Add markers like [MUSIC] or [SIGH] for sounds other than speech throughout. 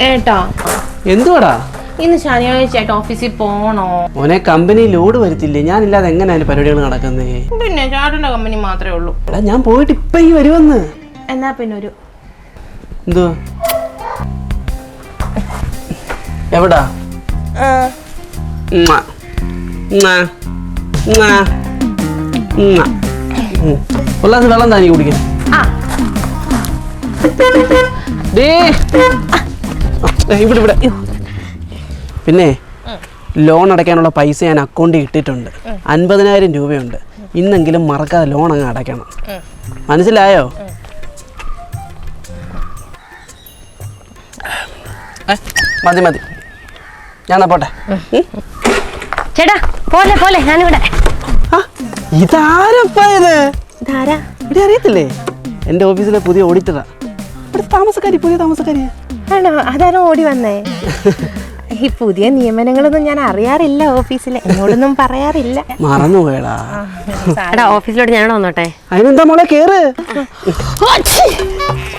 ഏട്ടാ എന്തുവാടാ? ഇന്ന് ശനിയാഴ്ച ആയിട്ട് ഓഫീസിൽ പോണോ? മോനെ കമ്പനി ലോഡ് വരുത്തില്ലേ? ഞാനില്ലാതെ എങ്ങനെയാണ് പരിപാടികൾ നടക്കുന്നേ? പിന്നെ ചേട്ടന്റെ കമ്പനി മാത്രമേ ഉള്ളൂ. എടാ ഞാൻ പോയിട്ട് ഇപ്പൊ ഈ വരുമെന്ന് എന്നാ പിന്നെ ഒരു എന്തുവാ? എവിടാ? ഉമ്മ. ഉമ്മ. ഉമ്മ. ഉമ്മ. ഉം. ഒരു ഗ്ലാസ് വെള്ളം താനി കുടിക്കാൻ ദേ, ഇവിടെ ഇവിടെ. പിന്നെ ലോൺ അടയ്ക്കാനുള്ള പൈസ ഞാൻ അക്കൗണ്ടിൽ ഇട്ടിട്ടുണ്ട്. അൻപതിനായിരം രൂപയുണ്ട്. ഇന്നെങ്കിലും മറക്കാതെ ലോൺ അങ്ങ് അടയ്ക്കണം. മനസ്സിലായോ? മതി മതി. ഞാൻ പോട്ടെ? ചേട്ടാ പോലെ പോലെ. ഞാനിവിടെ. ഇതാരപ്പറിയത്തില്ലേ എന്റെ ഇത്? ഇതാരാ? ഇവിടെ അറിയത്തില്ലേ? എന്റെ ഓഫീസിലെ പുതിയ ഓഡിറ്ററാ ഇവിടെ താമസക്കാരി പുതിയ താമസക്കാരിയാ. ആണോ? അതാരോ ഓടി വന്നേ? ഈ പുതിയ നിയമനങ്ങളൊന്നും ഞാൻ അറിയാറില്ല ഓഫീസിലെ. എന്നോടൊന്നും പറയാറില്ല. മറന്നുപോയടാ. എടാ ഓഫീസിലോട്ട് ഞാൻ വന്നോട്ടെ. അതിനെന്താ മോളെ കേറ്.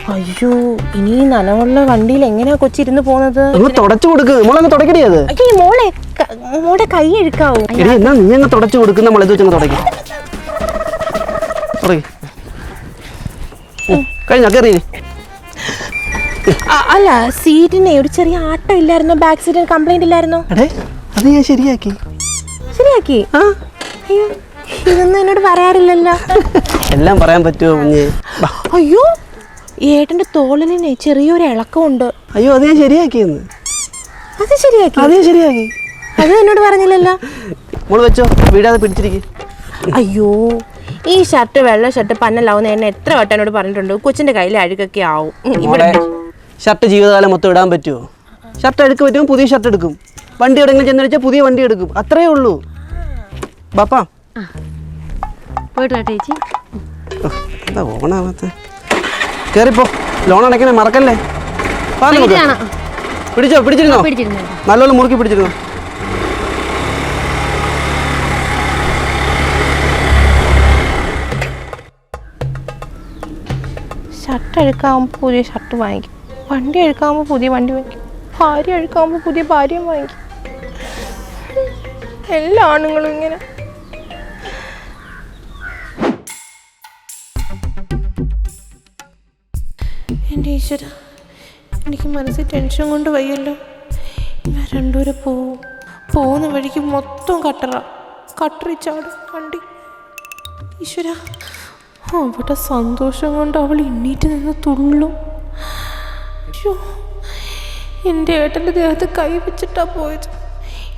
അയ്യോ ഇനി ഈ നനവുള്ള വണ്ടിയിൽ എങ്ങനെയാ കൊച്ചിരുന്ന് പോകുന്നത് അങ്ങ് തുടച്ചു കൊടുക്ക്. മോളങ്ങ് തുടക്കടി അത്. അയ്യോ ഈ മോളെ ക- മോളുടെ കൈ എടുക്കാവൂ. എടി എന്നാ നീ അങ്ങ് തുടച്ചു കൊടുക്കുന്ന മോളെ ഇത് വെച്ചങ്ങ് തുടക്കി തുടങ്ങി കഴിഞ്ഞ കയറി അല്ല സീറ്റിനെ ഒരു ചെറിയ ആട്ടം ഇല്ലായിരുന്നോ? ബാക്ക് സീറ്റിന് കംപ്ലൈന്റ് ഇല്ലായിരുന്നോ? എടേ അത് ഞാൻ ശരിയാക്കി. ശരിയാക്കി? ആ. അയ്യോ ഇതൊന്നും എന്നോട് പറയാറില്ലല്ലോ. എല്ലാം പറയാൻ പറ്റുമോ കുഞ്ഞ്? അയ്യോ ഏട്ടന്റെ തോളിനെ ചെറിയൊരു ഇളക്കമുണ്ട്. അയ്യോ അത് ഞാൻ ശരിയാക്കിയെന്ന്. അത് ശരിയാക്കി? അത് ഞാൻ ശരിയാക്കി. അത് എന്നോട് പറഞ്ഞില്ലല്ലോ. മോൾ വെച്ചോ വീടാതെ പിടിച്ചിരിക്കും. അയ്യോ ഈ ഷർട്ട് വെള്ള ഷർട്ട് പന്നലാവുന്ന എന്നെ എത്ര വട്ടം എന്നോട് പറഞ്ഞിട്ടുണ്ട്. കൊച്ചിന്റെ കയ്യിൽ അഴുകൊക്കെ ആവും. ഇവിടെ ഷർട്ട് ജീവിതകാലം മൊത്തം ഇടാൻ പറ്റുമോ ഷർട്ട് എടുക്ക് പറ്റുമ്പോൾ പുതിയ ഷർട്ട് എടുക്കും. വണ്ടി എവിടെയെങ്കിലും വെച്ചാൽ പുതിയ വണ്ടി എടുക്കും. അത്രേ ഉള്ളൂ. ബാപ്പാ. പോയിട്ട് ചേച്ചി. എന്താ ഓണാവാത്ത? കയറിപ്പോ ലോൺ അടയ്ക്കണേ മറക്കല്ലേ? വാ നമുക്ക്. പിടിച്ചോ പിടിച്ചിരുന്നോ? നല്ലോണം മുറുക്കി പിടിച്ചിരുന്നോ? ഷർട്ട് അഴുക്കാവുമ്പോൾ പുതിയ ഷർട്ട് വാങ്ങിക്കും. വണ്ടി അഴുക്കാകുമ്പോൾ പുതിയ വണ്ടി വാങ്ങി. ഭാര്യ അഴുക്കാകുമ്പോൾ പുതിയ ഭാര്യയും വാങ്ങി. എല്ലാ ആണുങ്ങളും ഇങ്ങനെ. എന്റെ ഈശ്വര എനിക്ക് മനസ്സിൽ ടെൻഷൻ കൊണ്ട് വയ്യല്ലോ. ഇവ രണ്ടുപേരെ പോവും പോകുന്ന വഴിക്ക് മൊത്തം കട്ടറ. കട്ടറിച്ചാട് ചാടും വണ്ടി. ഈശ്വര അവിടെ സന്തോഷം കൊണ്ട് അവൾ എണ്ണീറ്റ് നിന്ന് തുള്ളും. ശ്ശോ, എന്റെ ഏട്ടന്റെ ദേഹത്ത് കൈ വെച്ചിട്ടാ പോയത്.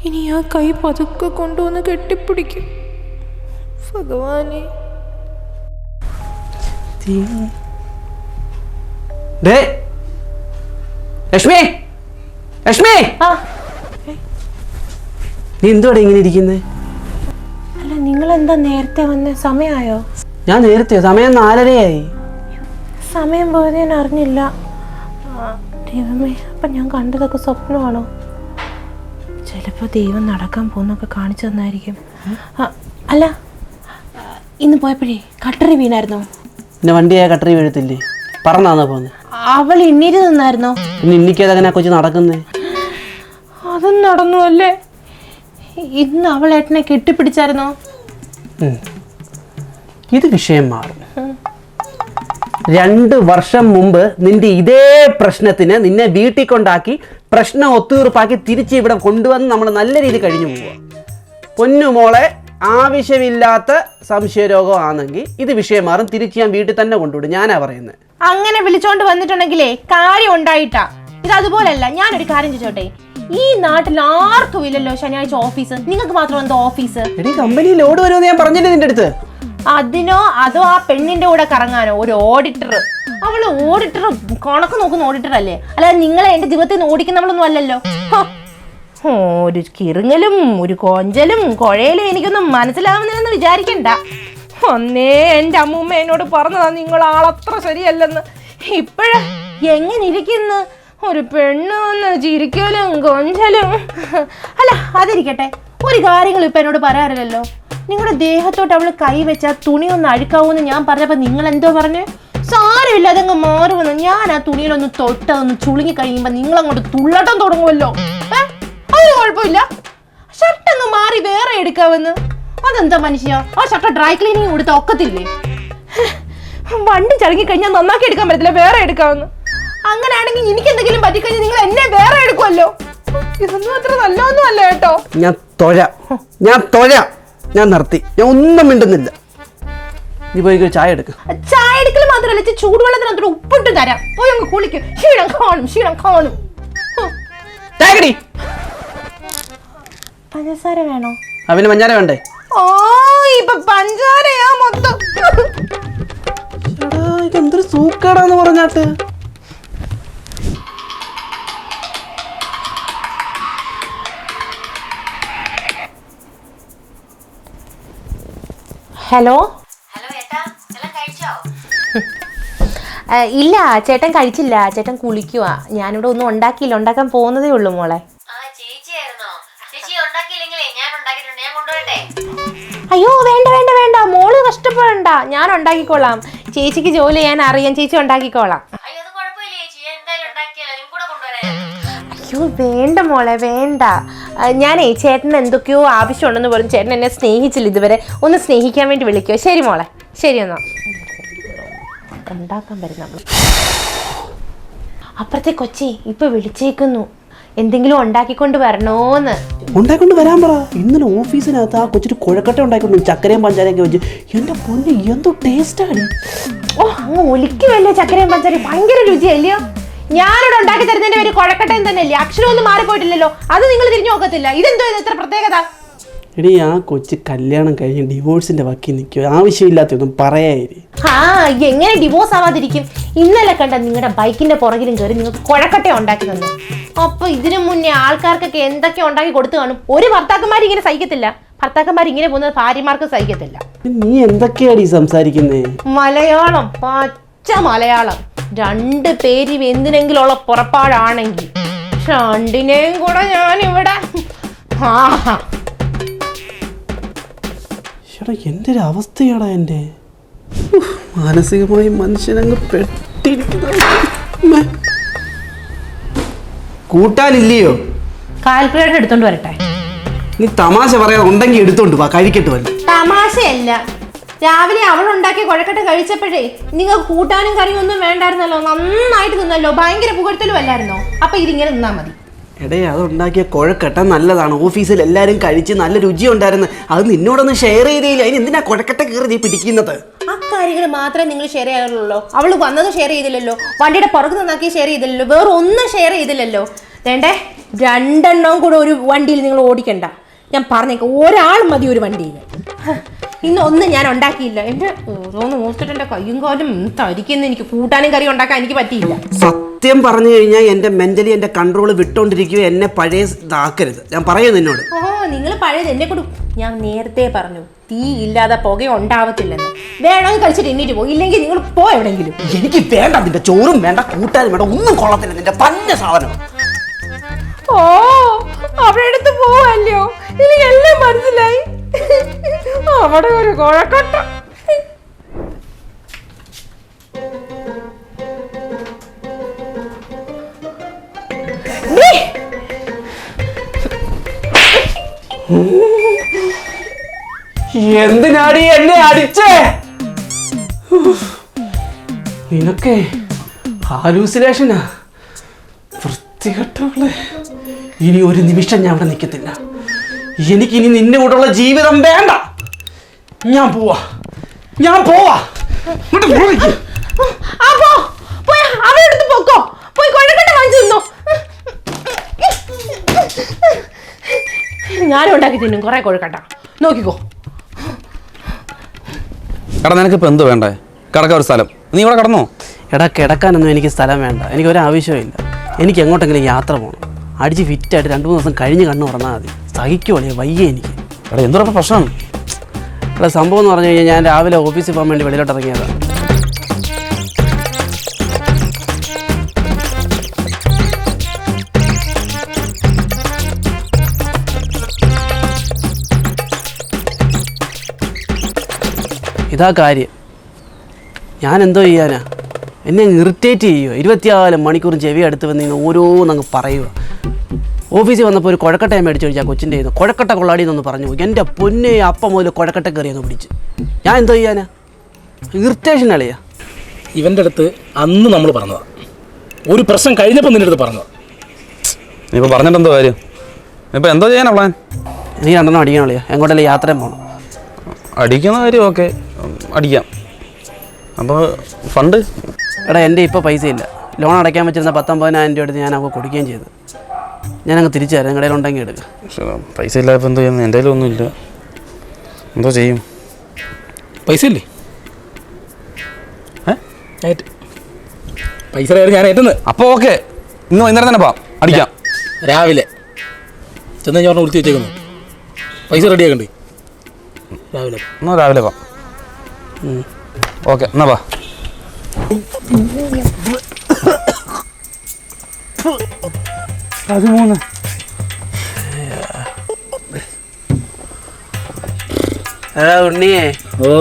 ഇനി ആ കൈ പതുക്കെ കൊണ്ടുവന്ന് കെട്ടിപ്പിടിക്കും. ഭഗവാനെ. ലക്ഷ്മി. ലക്ഷ്മി. നീ എന്തുവാടെ ഇങ്ങനെ ഇരിക്കുന്നത് അല്ല നിങ്ങൾ എന്താ നേരത്തെ വന്ന സമയമായോ? ഞാൻ നേരത്തെ സമയം നാലരയായി. സമയം പോയത് ഞാൻ അറിഞ്ഞില്ല. ദൈവമേ അപ്പം ഞാൻ കണ്ടതൊക്കെ സ്വപ്നമാണോ? ചിലപ്പോൾ ദൈവം നടക്കാൻ പോകുന്നൊക്കെ കാണിച്ചു തന്നായിരിക്കും. അല്ല ഇന്ന് പോയപ്പോഴേ കട്ടറി വീണായിരുന്നോ? പിന്നെ വണ്ടിയായ കട്ടറി വീഴത്തില്ലേ? പറന്നാന്നാ പോന്നെ? അവൾ ഇന്നിരി നിന്നായിരുന്നോ? പിന്നെ ഇന്നിക്കത് അങ്ങനെ കൊച്ചു നടക്കുന്നേ? അതും നടന്നു അല്ലേ? ഇന്ന് അവൾ ഏട്ടനെ കെട്ടിപ്പിടിച്ചായിരുന്നോ. ഇത് വിഷയം മാറും. രണ്ട് വർഷം മുമ്പ് നിന്റെ ഇതേ പ്രശ്നത്തിന് നിന്നെ വീട്ടിൽ കൊണ്ടാക്കി പ്രശ്നം ഒത്തുതീർപ്പാക്കി തിരിച്ച് ഇവിടെ കൊണ്ടുവന്ന് നമ്മൾ നല്ല രീതിയിൽ കഴിഞ്ഞു പോവുക. പൊന്നുമോളെ ആവശ്യമില്ലാത്ത സംശയരോഗമാണെങ്കിൽ ഇത് വിഷയം മാറും. തിരിച്ച് ഞാൻ വീട്ടിൽ തന്നെ കൊണ്ടുവിടും. ഞാനാ പറയുന്നത് അങ്ങനെ വിളിച്ചോണ്ട് വന്നിട്ടുണ്ടെങ്കിലേ കാര്യം ഉണ്ടായിട്ടാ. ഇത് അതുപോലല്ല ഞാനൊരു കാര്യം ചോദിച്ചോട്ടെ. ഈ നാട്ടിൽ ആർക്കും ഇല്ലല്ലോ ശനിയാഴ്ച ഓഫീസ്. നിങ്ങൾക്ക് മാത്രം എന്തോ ഓഫീസ്? എടി കമ്പനി ലോഡ് വരുമെന്ന് ഞാൻ പറഞ്ഞില്ലേ നിന്റെ അടുത്ത്? അതിനോ അതോ ആ പെണ്ണിന്റെ കൂടെ കറങ്ങാനോ? ഒരു ഓഡിറ്റർ അവൾ ഓഡിറ്റർ കണക്ക് നോക്കുന്ന ഓഡിറ്റർ അല്ലേ? അല്ലാതെ നിങ്ങളെ എന്റെ ജീവിതത്തിൽ നിന്ന് ഓടിക്കുന്നവളൊന്നും അല്ലല്ലോ. ഒരു കിറുങ്ങലും ഒരു കൊഞ്ചലും കൊഴയിലും എനിക്കൊന്നും മനസ്സിലാവുന്നില്ലെന്ന് വിചാരിക്കണ്ട. ഒന്നേ എന്റെ അമ്മൂമ്മ എന്നോട് പറഞ്ഞതാ നിങ്ങൾ ആളത്ര ശരിയല്ലെന്ന്. ഇപ്പോഴ എങ്ങനെ ഇരിക്കുന്നു ഒരു പെണ്ണ് ചിരിക്കലും കൊഞ്ചലും. അല്ല അതിരിക്കട്ടെ. ഒരു കാര്യങ്ങൾ ഇപ്പൊ എന്നോട് പറയാറില്ലല്ലോ. നിങ്ങളുടെ ദേഹത്തോട്ട് അവൾ കൈ വെച്ചാൽ തുണി ഒന്ന് അഴുക്കാവൂന്ന് ഞാൻ പറഞ്ഞപ്പോൾ നിങ്ങൾ എന്തോ പറഞ്ഞു? സാരമില്ല അതങ്ങ് മാറുമെന്ന്. ഞാൻ ആ തുണിയിലൊന്ന് തൊട്ടതൊന്ന് ചുളുങ്ങി കഴിയുമ്പോൾ നിങ്ങൾ അങ്ങോട്ട് തുള്ളട്ടം തുടങ്ങുമല്ലോ. അത് കുഴപ്പമില്ല. ഷർട്ട് അങ്ങ് മാറി വേറെ എടുക്കാമെന്ന് അതെന്താ മനുഷ്യ? ആ ഷർട്ട് ഡ്രൈ ക്ലീനിങ് കൊടുത്ത ഒക്കത്തില്ലേ? വണ്ടി ചടങ്ങി കഴിഞ്ഞാൽ നന്നാക്കി എടുക്കാൻ പറ്റില്ല വേറെ എടുക്കാമെന്ന് അങ്ങനെയാണെങ്കിൽ എനിക്ക് എന്തെങ്കിലും പറ്റിക്കഴിഞ്ഞാൽ നിങ്ങൾ എന്നെ വേറെ എടുക്കുമല്ലോ. ഇതൊന്നും അത്ര നല്ലതൊന്നും അല്ല കേട്ടോ. ഞാൻ തൊഴ. ഞാൻ തൊഴ. ഞാൻ നിർത്തി. ഞാൻ ഒന്നും മിണ്ടുന്നില്ല. നീ പോയി ഒരു ചായ എടുക്ക്. ചായ എടുക്കൽ മാത്രമല്ല ചൂടുവെള്ളത്തിന് ചൂടുവെള്ളത്തിനകത്തോട് ഉപ്പിട്ട് തരാം. പോയി അങ്ങ് കുളിക്കും. ക്ഷീണം കാണും ക്ഷീണം കാണും. ചായക്കടി. പഞ്ചസാര വേണോ? അവന് മഞ്ഞാര വേണ്ടേ? ഓ ഇപ്പൊ പഞ്ചാരയാ മൊത്തം. ഇതെന്തൊരു സൂക്കാടാന്ന് പറഞ്ഞാട്ട്. ഹലോ? ഹലോ ഏട്ടാ എല്ലാം കഴിച്ചോ? [LAUGHS] ഇല്ല ചേട്ടൻ കഴിച്ചില്ല. ചേട്ടൻ കുളിക്കുവാ. ഞാനിവിടെ ഒന്നും ഉണ്ടാക്കിയില്ല. ഉണ്ടാക്കാൻ പോകുന്നതേ ഉള്ളൂ മോളെ. അയ്യോ വേണ്ട വേണ്ട വേണ്ട. മോൾ കഷ്ടപ്പെടണ്ട. ഞാൻ ഉണ്ടാക്കിക്കോളാം. ചേച്ചിക്ക് ജോലി ചെയ്യാൻ അറിയാം. ചേച്ചി ഉണ്ടാക്കിക്കോളാം. അയ്യോ അത് കുഴപ്പമില്ല ചേച്ചി. എന്തായാലും ഉണ്ടാക്കിയല്ലോ നിങ്ങൾ കൂടെ കൊണ്ടുവരാം അയ്യോ വേണ്ട മോളെ വേണ്ട. ഞാനേ ചേട്ടന് എന്തൊക്കെയോ ആവശ്യമുണ്ടെന്ന് പറഞ്ഞു ചേട്ടൻ എന്നെ സ്നേഹിച്ചില്ല ഇതുവരെ. ഒന്ന് സ്നേഹിക്കാൻ വേണ്ടി വിളിക്കുമോ ശരി മോളെ. ശരി എന്നാ. ഉണ്ടാക്കാൻ വരും നമ്മൾ അപ്പുറത്തെ കൊച്ചി ഇപ്പൊ വിളിച്ചേക്കുന്നു. എന്തെങ്കിലും ഉണ്ടാക്കിക്കൊണ്ട് വരണോന്ന്. ഉണ്ടാക്കൊണ്ട് വരാൻ പറ. ഇന്നലെ ഓഫീസിനകത്ത് ആ കൊച്ചിട്ട് കുഴക്കട്ട ഉണ്ടാക്കി ചക്കരയും പഞ്ചാരയൊക്കെ വെച്ച് എന്റെ പൊന്ന് എന്തോ ടേസ്റ്റാണ് ഓ അങ്ങ് ഒലിക്കുമല്ലേ ചക്കരയും പഞ്ചാരി ഭയങ്കര രുചിയല്ലയോ ഞാനിവിടെ ഉണ്ടാക്കി തരുന്നതിന്റെ പേര് കുഴക്കട്ടയും തന്നെയല്ലേ? അക്ഷരമൊന്നും മാറിപ്പോയിട്ടില്ലല്ലോ. അത് നിങ്ങൾ തിരിഞ്ഞു നോക്കത്തില്ല. ഇതെന്തോ ഇത്? എത്ര പ്രത്യേകത? എടി ആ കൊച്ച് കല്യാണം കഴിഞ്ഞ് ഡിവോഴ്സിന്റെ വക്കി നിൽക്കുക ആവശ്യമില്ലാത്തൊന്നും പറയായി ആ എങ്ങനെ ഡിവോഴ്സ് ആവാതിരിക്കും? ഇന്നലെ കണ്ട നിങ്ങളുടെ ബൈക്കിന്റെ പുറകിലും കയറി നിങ്ങൾക്ക് കുഴക്കട്ട ഉണ്ടാക്കി തന്നു അപ്പൊ ഇതിനു മുന്നേ ആൾക്കാർക്കൊക്കെ എന്തൊക്കെ ഉണ്ടാക്കി കൊടുത്തു കാണും. ഒരു ഭർത്താക്കന്മാർ ഇങ്ങനെ സഹിക്കത്തില്ല. ഭർത്താക്കന്മാർ ഇങ്ങനെ പോകുന്നത് ഭാര്യമാർക്ക് സഹിക്കത്തില്ല. നീ എന്തൊക്കെയാടി സംസാരിക്കുന്നേ? മലയാളം പച്ച മലയാളം. രണ്ട് പേര് എന്തിനെങ്കിലുള്ള പുറപ്പാടാണെങ്കിൽ രണ്ടിനെയും കൂടെ ഞാൻ ഇവിടെ ആഹാ ചേട്ടാ ഒരു അവസ്ഥയാടാ എന്റെ മാനസികമായി മനുഷ്യനങ്ങ് പെട്ടിരിക്കുന്നു. കൂട്ടാനില്ലയോ? കാൽക്കുലേറ്റർ എടുത്തോണ്ട് വരട്ടെ. നീ തമാശ പറയാ ഉണ്ടെങ്കിൽ എടുത്തോണ്ട് വാ കഴിക്കട്ട് വല്ല. തമാശയല്ല. രാവിലെ അവൾ ഉണ്ടാക്കിയ കുഴക്കട്ട കഴിച്ചപ്പോഴേ നിങ്ങൾ കൂട്ടാനും കറിയും ഒന്നും വേണ്ടായിരുന്നല്ലോ. നന്നായിട്ട് തിന്നല്ലോ. ഭയങ്കര പുകഴ്ത്തലും അല്ലായിരുന്നോ? അപ്പൊ ഇതിങ്ങനെ നിന്നാ മതി. എടേ അത് ഉണ്ടാക്കിയ കുഴക്കട്ട നല്ലതാണ്. ഓഫീസിൽ എല്ലാവരും കഴിച്ച് നല്ല രുചി ഉണ്ടായിരുന്നു അത് നിന്നോടൊന്ന് ഷെയർ ചെയ്തില്ല അതിന് എന്തിനാ കുഴക്കട്ട കയറി നീ പിടിക്കുന്നത്? ആ കാര്യങ്ങൾ മാത്രമേ നിങ്ങൾ ഷെയർ ചെയ്യാറുള്ളൂ. അവൾ വന്നത് ഷെയർ ചെയ്തില്ലല്ലോ. വണ്ടിയുടെ പുറകു നന്നാക്കി ഷെയർ ചെയ്തില്ലല്ലോ. വേറെ ഒന്നും ഷെയർ ചെയ്തില്ലല്ലോ. വേണ്ടേ? രണ്ടെണ്ണവും കൂടെ ഒരു വണ്ടിയിൽ നിങ്ങൾ ഓടിക്കണ്ട. ഞാൻ പറഞ്ഞേക്കാം. ഒരാൾ മതി ഒരു വണ്ടിയിൽ. ഇന്ന് ഒന്നും ഞാൻ ഉണ്ടാക്കിയില്ല. എന്റെ ഓരോന്ന് ഓർത്തിട്ട് എന്റെ കയ്യും കാലും തരിക്കുന്ന എനിക്ക് കൂട്ടാനും കറി ഉണ്ടാക്കാൻ എനിക്ക് പറ്റിയില്ല. സത്യം പറഞ്ഞു കഴിഞ്ഞാൽ എന്റെ മെന്റലി എന്റെ കൺട്രോൾ വിട്ടോണ്ടിരിക്കുക എന്നെ പഴയ ഇതാക്കരുത്. ഞാൻ പറയുന്നു നിന്നോട്. ഓ നിങ്ങൾ പഴയത് എന്നെ കൊണ്ട് ഞാൻ നേരത്തെ പറഞ്ഞു തീ ഇല്ലാതെ പുക ഉണ്ടാവത്തില്ലെന്ന്. വേണമെങ്കിൽ കഴിച്ചിട്ട് എണ്ണീറ്റ് പോകും ഇല്ലെങ്കിൽ നിങ്ങൾ പോ എവിടെങ്കിലും എനിക്ക് വേണ്ട നിന്റെ ചോറും വേണ്ട കൂട്ടാനും വേണ്ട ഒന്നും കൊള്ളത്തില്ല നിന്റെ പന്ന സാധനം. ഓ അവിടെ അടുത്ത് പോവല്ലോ? എനിക്കെല്ലാം മനസ്സിലായി. [LAUGHS] അവിടെ ഒരു കുഴക്കട്ട. എന്തിനാടി എന്നെ അടിച്ചേ? നിനക്ക് ഹാലൂസിലേഷനാ വൃത്തികെട്ടവളെ. ഇനി ഒരു നിമിഷം ഞാൻ അവിടെ നിൽക്കത്തില്ല. എനിക്കിനി നിന്റെ കൂടെയുള്ള ജീവിതം വേണ്ട. ഞാൻ പോവാ. ഞാൻ പോവാ. ഇങ്ങോട്ട് പോയി. അവിടെ അടുത്ത് പൊക്കോ. പോയി കുഴക്കട്ട വാങ്ങിച്ചു തിന്നോ. ഞാനും ഉണ്ടാക്കി തിന്നും കുറെ കൊഴുക്കട്ട. നോക്കിക്കോ. എടാ എന്ത് വേണ്ടേ? കിടക്ക ഒരു സ്ഥലം. നീ ഇവിടെ കിടന്നോ? എടാ കിടക്കാനൊന്നും എനിക്ക് സ്ഥലം വേണ്ട. എനിക്ക് ഒരു ഇല്ല എനിക്ക് എങ്ങോട്ടെങ്കിലും യാത്ര പോകണം അടിച്ച് ഫിറ്റായിട്ട് രണ്ട് മൂന്ന് ദിവസം കഴിഞ്ഞ് കണ്ണു പറഞ്ഞാൽ മതി. സഹിക്കുവളേ വയ്യ എനിക്ക്. എടാ എന്തൊരു പ്രശ്നം. എടാ സംഭവം എന്ന് പറഞ്ഞു കഴിഞ്ഞാൽ ഞാൻ രാവിലെ ഓഫീസിൽ പോകാൻ വേണ്ടി വെളിയിലോട്ട് ഇറങ്ങിയതാണ് ഇതാ കാര്യം. ഞാൻ എന്തോ ചെയ്യാനാ? എന്നെ ഇറിറ്റേറ്റ് ചെയ്യുക ഇരുപത്തിനാല് മണിക്കൂർ ചെവി അടുത്ത് വന്ന് ഓരോന്നങ്ങ് പറയുക ഓഫീസിൽ വന്നപ്പോൾ ഒരു കുഴക്കട്ട ഞാൻ മേടിച്ചു ചോദിച്ചാൽ കൊച്ചിന്റെ ചെയ്തു കുഴക്കട്ട കൊള്ളാടി എന്നൊന്ന് പറഞ്ഞു എന്റെ പൊന്നെ അപ്പം മുതൽ കുഴക്കട്ട കയറിയെന്ന് പിടിച്ച്. ഞാൻ എന്തോ ചെയ്യാനാ? ഇറിറ്റേഷൻ അളിയാ. ഇവന്റെ അടുത്ത് അന്ന് നമ്മൾ പറഞ്ഞതാ. ഒരു പ്രശ്നം കഴിഞ്ഞപ്പോൾ നിന്റെ അടുത്ത് പറഞ്ഞതാ. ഇപ്പോൾ പറഞ്ഞിട്ട് എന്തോ കാര്യം? ഇപ്പം എന്തോ ചെയ്യാനാ പ്ലാൻ നീ രണ്ടെണ്ണം അടിക്കണം അളിയാ. എങ്ങോട്ടല്ലേ യാത്രയും പോകണം അടിക്കുന്ന കാര്യം ഓക്കെ. അടിക്കാം. അപ്പോൾ ഫണ്ട്? എടാ എന്റെ ഇപ്പോൾ പൈസ ഇല്ല ലോൺ അടയ്ക്കാൻ വെച്ചിരുന്ന പത്തൊമ്പതിനായിരം രൂപ എടുത്ത് ഞാൻ അവൾക്ക് കൊടുക്കുകയും ചെയ്തു. ഞാനങ്ങ് തിരിച്ചു തരാം. കടയിൽ ഉണ്ടെങ്കിൽ എടുക്കാം. പൈസ ഇല്ലായപ്പോൾ എന്തോ ചെയ്യുന്നത് എന്റെ ഒന്നുമില്ല എന്തോ ചെയ്യും. പൈസ ഇല്ലേ? ഏ? ഏറ്റ്. പൈസ കാര്യം ഞാൻ ഏറ്റുന്നത് അപ്പോൾ ഓക്കെ. ഇന്ന് വൈകുന്നേരം തന്നെ പോവാം. അടിക്കാം. രാവിലെ. ചെന്ന് ഞാൻ വിളിച്ച് വെച്ചേക്കുന്നു. പൈസ റെഡി ആക്കണ്ടേ? രാവിലെ. എന്നാ രാവിലെ പോവാം. ഓക്കെ എന്നാ വാ. പതിമൂന്ന്. എടാ ഉണ്ണിയേ ഓ.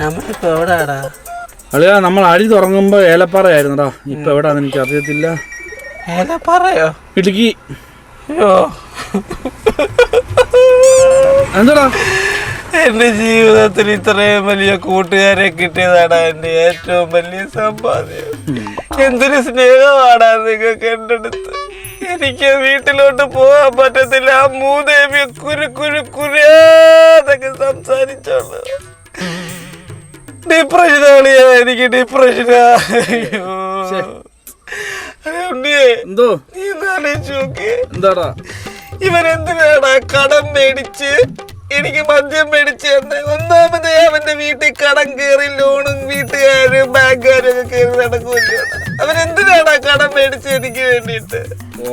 നമ്മളിപ്പോ എവിടാടാ? അളിയാ നമ്മൾ അഴി തുറങ്ങുമ്പോൾ ഏലപ്പാറയായിരുന്നടാ. ഇപ്പൊ എവിടാന്ന് എനിക്ക് അറിയത്തില്ല ഏലപ്പാറയോ? പറയോ ഇടുക്കി. അയ്യോ എന്താടാ? എന്റെ ജീവിതത്തിൽ ഇത്രയും വലിയ കൂട്ടുകാരെ കിട്ടിയതാണ് എന്റെ ഏറ്റവും വലിയ സമ്പാദ്യം. എന്തൊരു സ്നേഹമാണ് നിങ്ങൾക്ക് എന്റെ അടുത്ത്. എനിക്ക് വീട്ടിലോട്ട് പോകാൻ പറ്റത്തില്ല. ആ മൂദേവി കുരു കുരു കുരാതൊക്കെ സംസാരിച്ചോളൂ ഡിപ്രഷനാളിയാ എനിക്ക് ഡിപ്രഷനാ എന്തോ? നീ എന്താടാ? ഇവൻ എന്തിനാടാ കടം മേടിച്ച് എനിക്ക് മദ്യം മേടിച്ചു തന്നെ. ഒന്നാമത് അവന്റെ വീട്ടിൽ കടം കയറി ലോണും വീട്ടുകാരും ബാങ്കുകാരും ഒക്കെ കയറി നടക്കുമല്ലോ അവൻ എന്തിനാണ് ആ കടം മേടിച്ച് എനിക്ക് വേണ്ടിട്ട്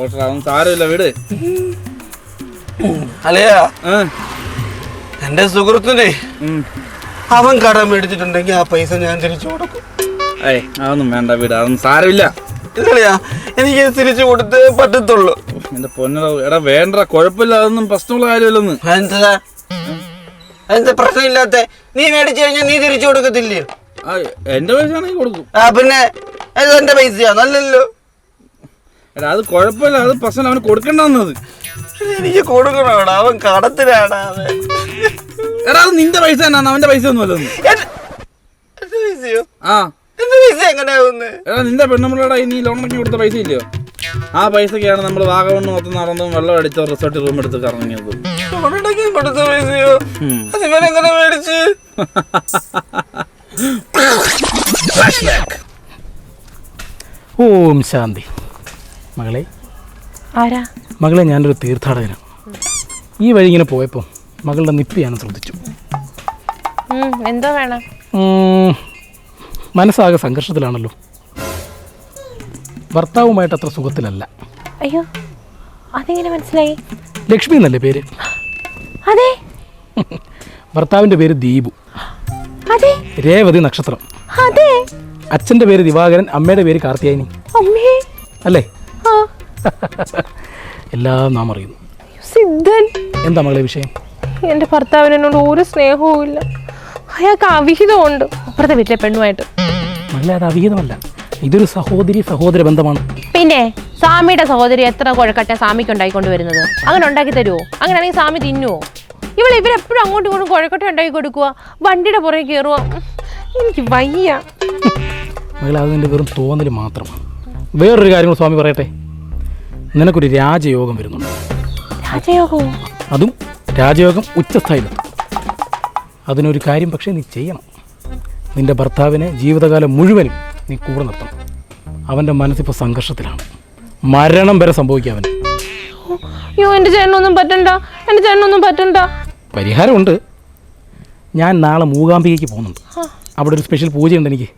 ഓട്ടാ അവൻ സാരമില്ല വീട്. അല്ലയാ എന്റെ സുഹൃത്തിനെ. അവൻ കടം മേടിച്ചിട്ടുണ്ടെങ്കിൽ ആ പൈസ ഞാൻ തിരിച്ചു കൊടുക്കും. ഏയ് അതൊന്നും വേണ്ട വീട്. അതൊന്നും സാരമില്ല. ഇല്ലയാ എനിക്ക് തിരിച്ചു കൊടുത്തേ പറ്റത്തുള്ളൂ. എന്റെ പൊന്നട എടാ വേണ്ട കുഴപ്പമില്ല അതൊന്നും പ്രശ്നമുള്ള കാര്യമില്ലെന്ന്. എന്താ പ്രശ്നമില്ലാത്ത? നീ മേടിച്ചു കഴിഞ്ഞാൽ നീ തിരിച്ചു കൊടുക്കത്തില്ലേ? എന്റെ പൈസ ആണെങ്കിൽ കൊടുക്കും. ആ പിന്നെ അത് എന്റെ പൈസയാ നല്ലല്ലോ എടാ അത് കുഴപ്പമില്ല. അത് പ്രശ്നം അവന് കൊടുക്കണ്ടെന്നത് എനിക്ക് കൊടുക്കണോടാ. അവൻ കടത്തിലാടാ എടാ അത് നിന്റെ പൈസ തന്നെ അവന്റെ പൈസ ഒന്നും ആ. എടാ നിന്റെ പെണ്ണുമ്പിളയുടെ നീ ലോൺ അടക്കി കൊടുത്ത പൈസ ഇല്ലയോ ആ പൈസക്കാണ് നമ്മൾ വാഗമണ്ണ് മൊത്തം നടന്നും വെള്ളം അടിച്ച റിസോർട്ട് റൂം എടുത്ത് കറങ്ങിയത് ലോണടക്കി കൊടുത്ത പൈസയോ? അത് ഇവൻ എങ്ങനെ മേടിച്ച്? ഓം ശാന്തി. മകളെ ആരാ? മകളെ ഞാനൊരു തീർത്ഥാടകനാണ് ഈ വഴി ഇങ്ങനെ പോയപ്പോൾ മകളുടെ നിപ്പ് ഞാൻ ശ്രദ്ധിച്ചു. എന്തോ വേണം. മനസ്സാകെ സംഘർഷത്തിലാണല്ലോ. ഭർത്താവുമായിട്ട് അത്ര സുഖത്തിലല്ല. അയ്യോ അതെങ്ങനെ മനസ്സിലായി? ലക്ഷ്മി എന്നല്ലേ പേര്? അതെ. ഭർത്താവിന്റെ പേര് ദീപു. അതെ. രേവതി നക്ഷത്രം. അതെ. അച്ഛന്റെ പേര് ദിവാകരൻ അമ്മയുടെ പേര് കാർത്തിയായനി. അമ്മേ. അല്ലേ? ആ. എല്ലാം നാം അറിയുന്നു. സിദ്ധൻ. എന്താ മകളെ വിഷയം? എന്റെ ഭർത്താവിന് എന്നോട് ഒരു സ്നേഹവും ഇല്ല. അയാൾക്ക് അവിഹിതമുണ്ട്. അപ്പുറത്തെ വീട്ടിലെ പെണ്ണുമായിട്ട്. മകളെ അത് അവിഹിതമല്ല. ഇതൊരു സഹോദരി സഹോദര ബന്ധമാണ്. പിന്നെ? സ്വാമിയുടെ സഹോദരി എത്ര കുഴക്കട്ടെ സ്വാമിക്ക് ഉണ്ടായിക്കൊണ്ട് വരുന്നത്? അങ്ങനെ ഉണ്ടാക്കി തരുമോ അങ്ങനെയാണെങ്കിൽ സ്വാമി തിന്നുവോ? ഇവിടെ ഇവരെപ്പോഴും അങ്ങോട്ടും ഇങ്ങോട്ടും കുഴക്കട്ടെ ഉണ്ടാക്കി കൊടുക്കുക വണ്ടിയുടെ പുറകെ കയറുക എനിക്ക് വയ്യ. മകളെ അത് വെറും തോന്നൽ മാത്രമാണ്. വേറൊരു കാര്യം സ്വാമി പറയട്ടെ? നിനക്കൊരു രാജയോഗം വരുന്നുണ്ട്. രാജയോഗവും അതും രാജയോഗം ഉച്ചസ്ഥായിലെത്തും. അതിനൊരു കാര്യം പക്ഷേ നീ ചെയ്യണം. നിന്റെ ഭർത്താവിനെ ജീവിതകാലം മുഴുവനും നീ കൂടെ നിർത്തണം. അവന്റെ മനസ്സിപ്പോൾ സംഘർഷത്തിലാണ്. മരണം വരെ സംഭവിക്കാം അവന്. അയ്യോ എന്റെ ചേട്ടനൊന്നും പറ്റണ്ട. എന്റെ ചേട്ടനൊന്നും പറ്റണ്ട. പരിഹാരമുണ്ട്. ഞാൻ നാളെ മൂകാംബികയ്ക്ക് പോകുന്നുണ്ട്. അവിടെ ഒരു സ്പെഷ്യൽ പൂജയുണ്ട് എനിക്ക്.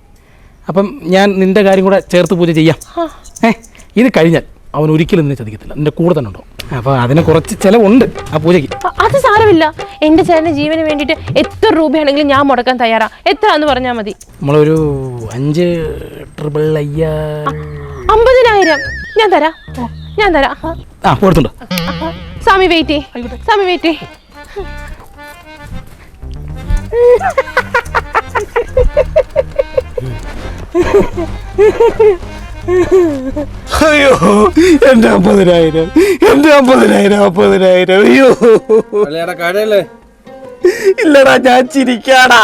അപ്പം ഞാൻ നിന്റെ കാര്യം കൂടെ ചേർത്ത് പൂജ ചെയ്യാം. ഏ ഇത് കഴിഞ്ഞാൽ അവൻ ഒരിക്കലും നിന്നെ ചതിക്കത്തില്ല. നിന്റെ കൂടെ തന്നെ ഉണ്ടോ? അപ്പോൾ അതിന് കുറച്ച് ചിലവുണ്ട് ആ പൂജയ്ക്ക്. അത് സാരമില്ല. എന്റെ ചേട്ടന്റെ ജീവന് വേണ്ടിയിട്ട് എത്ര രൂപയാണെങ്കിലും ഞാൻ മുടക്കാൻ തയ്യാറാ. എത്ര എന്ന് പറഞ്ഞാൽ മതി. നമ്മളൊരു അഞ്ച് ട്രിപ്പിൾ അയ്യ അമ്പതിനായിരം. ഞാൻ തരാ. ഞാൻ തരാം. ആ കൊടുത്തുണ്ട് സ്വാമി വെയിറ്റ് സ്വാമി വെയിറ്റ് അയ്യോ എന്റെ അമ്പതിനായിരം എന്റെ അമ്പതിനായിരം അമ്പതിനായിരം. അയ്യോ. കടയല്ലേ ഇല്ലടാ ഞാൻ ചിരിക്കാടാ.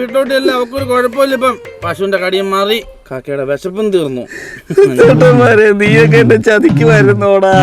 വീട്ടിലോട്ട് അല്ല അവക്കൊരു കുഴപ്പമില്ല ഇപ്പം. പശുവിന്റെ കടിയും മാറി. കാക്കയുടെ വിശപ്പും തീർന്നു. നീയൊക്കെ എന്നെ ചതിക്കുമായിരുന്നോടാ.